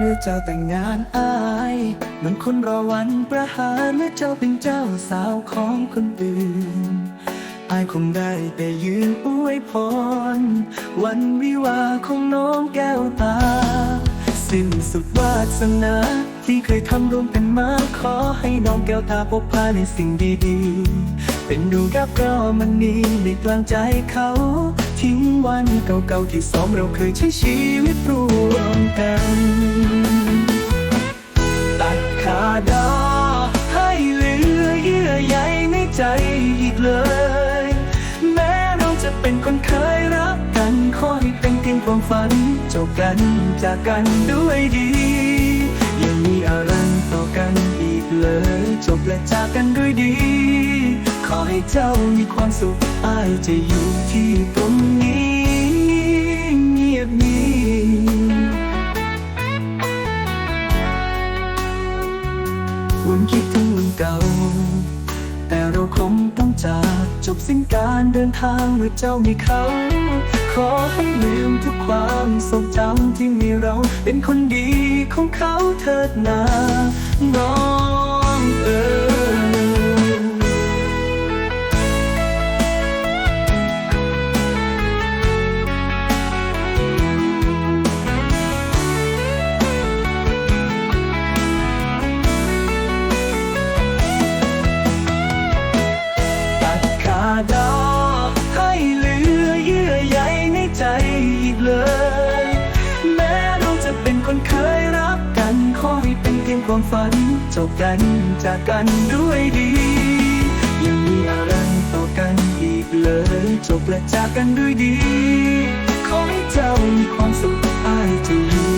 เจ้าแต่งงานอายเหมือนคนรอวันประหารเมื่อเจ้าเป็นเจ้าสาวของคนอื่นอายคงได้แต่ยืนอวยพร วันวิวาของน้องแก้วตา สิ้นสุดวาสนาที่เคยทำร่วมกันมาขอให้น้องแก้วตาพบพาในสิ่งดีๆ เป็นดวงแก้วก็มันนีในกลางใจเขา ทิ้งวันเก่าๆที่สองเราเคยใช้ชีวิตร่วมกัน ตัดขาดอให้เหลือเยื่อใยในใจอีกเลย แม้เราจะเป็นคนเคยรักกันขอให้เป็นเพียงความฝันจบกันจากกันด้วยดี ขอให้เจ้ามีความสุขอายจะอยู่ที่ตรงนี้เงียบงียบวนคิดถึงวันเก่า แต่เราคงต้องจากจบสิ้นการเดินทางเมื่อเจ้ามีเขาขอให้ลืมทุกความทรงจำที่มีเรา เป็นคนดีของเขาเถิดนาน้องเอ๋ย ความฝันจบกันจากกันด้วยดี ยังมีอะไรต่อกันอีกเลยจบและจากกันด้วยดี ขอให้เจ้ามีความสุขอายจะอยู่